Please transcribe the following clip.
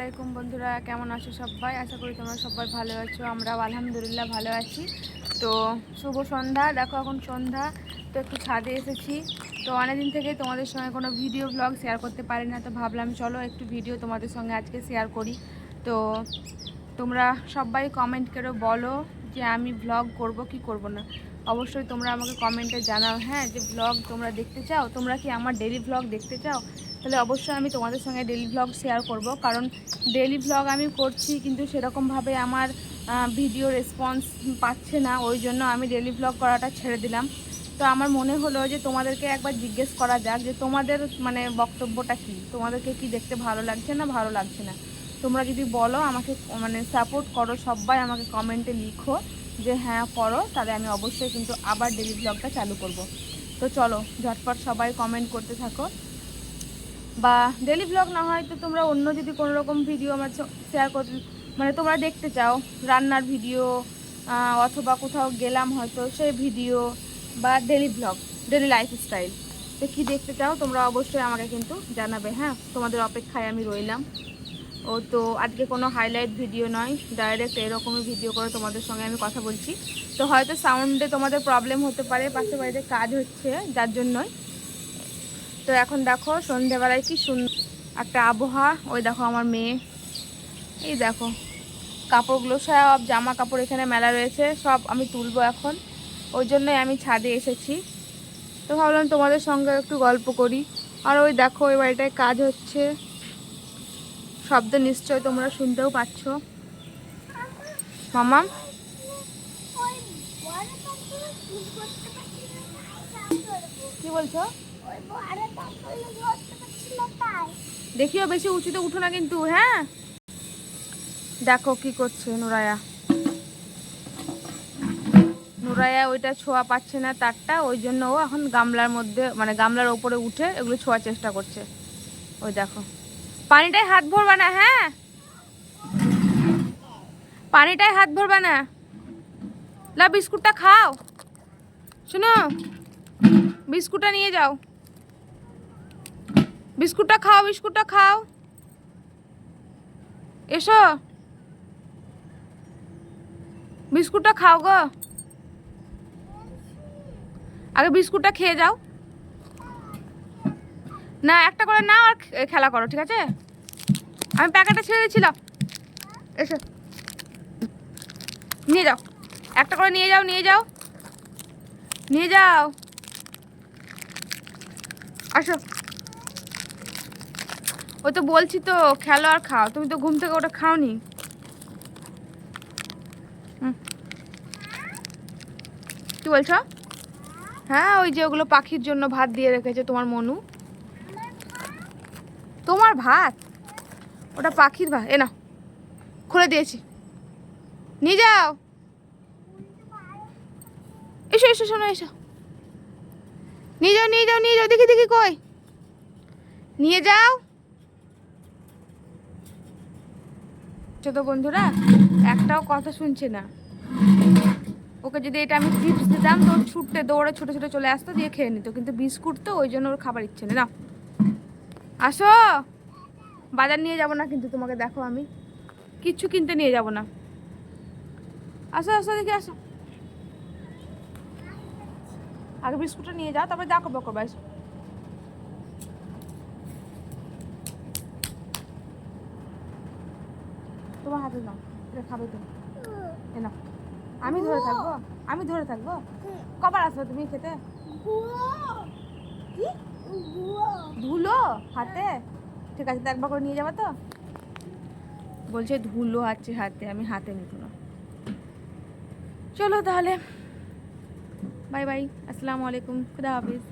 আসসালামাইকুম বন্ধুরা, কেমন আছো সবাই? আশা করি তোমরা সবাই ভালো আছো, আমরাও আলহামদুলিল্লাহ ভালো আছি। তো শুভ সন্ধ্যা, দেখো এখন সন্ধ্যা, তো একটু ছাদে এসেছি। তো অনেকদিন থেকে তোমাদের সঙ্গে কোনো ভিডিও ব্লগ শেয়ার করতে পারি না, তো ভাবলাম চলো একটু ভিডিও তোমাদের সঙ্গে আজকে শেয়ার করি। তো তোমরা সবাই কমেন্ট করে বলো যে আমি ব্লগ করব কি করব না। অবশ্যই তোমরা আমাকে কমেন্টে জানাও হ্যাঁ যে ব্লগ তোমরা দেখতে চাও, তোমরা কি আমার ডেলি ব্লগ দেখতে চাও? তাহলে অবশ্যই আমি তোমাদের সঙ্গে ডেলি ব্লগ শেয়ার করব। কারণ ডেলি ব্লগ আমি করছি, কিন্তু সেরকমভাবে আমার ভিডিও রেসপন্স পাচ্ছে না। ওই জন্য আমি ডেলি ব্লগ করাটা ছেড়ে দিলাম। তো আমার মনে হলো যে তোমাদেরকে একবার জিজ্ঞেস করা যাক যে তোমাদের মানে বক্তব্যটা কি? তোমাদেরকে কি দেখতে ভালো লাগছে না ভালো লাগছে না? তোমরা যদি বলো, আমাকে মানে সাপোর্ট করো সবাই, আমাকে কমেন্টে লিখো যে হ্যাঁ করো। তাহলে আমি অবশ্যই কিন্তু আবার ডেলি ব্লগটা চালু করব। তো চলো, ঝটপট সবাই কমেন্ট করতে থাকো। বা ডেলি ব্লগ না হয় তো তোমরা অন্য যদি কোনো রকম ভিডিও আমার শেয়ার করতে মানে তোমরা দেখতে চাও, রান্নার ভিডিও অথবা কোথাও গেলাম হয়তো সেই ভিডিও বা ডেলি ব্লগ ডেলি লাইফস্টাইল তো কী দেখতে চাও তোমরা অবশ্যই আমাকে কিন্তু জানাবে হ্যাঁ? তোমাদের অপেক্ষায় আমি রইলাম। ও তো আজকে কোনো হাইলাইট ভিডিও নয় ডাইরেক্ট এরকমই ভিডিও করে তোমাদের সঙ্গে আমি কথা বলছি। তো হয়তো সাউন্ডে তোমাদের প্রবলেম হতে পারে, পাশে বাড়িতে কাজ হচ্ছে, যার জন্যই। তো এখন দেখো সন্ধেবেলায় কি সুন্দর একটা আবহাওয়া। ওই দেখো আমার মেয়ে। এই দেখো, কাপড়গুলো সব জামা কাপড় এখানে মেলা রয়েছে, সব আমি তুলবো এখন। ওই জন্যই আমি ছাদে এসেছি। তো ভাবলাম তোমাদের সঙ্গে একটু গল্প করি। আর ওই দেখো ওই বাড়িটায় কাজ হচ্ছে। শব্দ নিশ্চয় তোমরা শুনতেও পাচ্ছ। মামা? কি বলছো? দেখিও বেশি উঁচুতে উঠো না কিন্তু হ্যাঁ? দেখো কি করছে নুরায়া। নুরায়া ওইটা ছোঁয়া পাচ্ছে না তারটা, ওই জন্য ও এখন গামলার মধ্যে মানে গামলার ওপরে উঠে এগুলো ছোঁয়ার চেষ্টা করছে। ওই দেখো। পানিটায় হাত ভরবা না হ্যাঁ? পানিটায় হাত ভরবা না। লা বিস্কুটটা খাও। শোনো, বিস্কুটটা নিয়ে যাও। বিস্কুটটা খাও বিস্কুটটা খাও। এসো। বিস্কুটটা খাও গো। আগে বিস্কুটটা খেয়ে যাও। না, একটা করে নাও আর খেলা করো, ঠিক আছে? আমি প্যাকেটটা ছেড়ে দিচ্ছিলাম এসো। নিয়ে যাও। একটা করে নিয়ে যাও নিয়ে যাও। নিয়ে যাও। আসো। ওই তো বলছি তো খেলো আর খাও। তুমি তো ঘুম থেকে ওটা খাওনি। কি বলছো? হ্যাঁ ওই যে ওগুলো পাখির জন্য ভাত দিয়ে রেখেছে তোমার মনু। তোমার ভাত? ওটা পাখির ভাত। এ না খুলে দিয়েছি। নিয়ে যাও। এসো এসো, শোনো, এসো। নিয়ে যাও নিয়ে যাও নিয়ে যাও, দেখি দেখি, কই। নিয়ে যাও। ছোট বন্ধুরা? একটাও কথা শুনছে না। ওকে যদি এটা আমি চিপস দিতাম, তো ছুটতে, দৌড়ে ছুটে ছুটে চলে আসতো, দিয়ে খেয়ে নিত। কিন্তু বিস্কুট তো, ওই জন্য ওর খাবার ইচ্ছে না আসো। বাজার নিয়ে যাব না কিন্তু তোমাকে, দেখো আমি। কিচ্ছু কিনতে নিয়ে যাব না। আসো আসো, দেখি, আসো। আগে বিস্কুটটা নিয়ে যাও, তারপরে করব করব এসো তোমার হাতে নাও। এটা খাবে তুমি। এ নাও। আমি ধরে থাকব, আমি ধরে থাকব। কবার আসবে তুমি খেতে? ধুলো হাতে? ঠিক আছে, একবার করে নিয়ে যাব তো? বলছে ধুলো আছে হাতে, আমি হাতে নিত না। চলো তাহলে। বাই বাই, আসসালামু আলাইকুম, খুদা হাফিজ।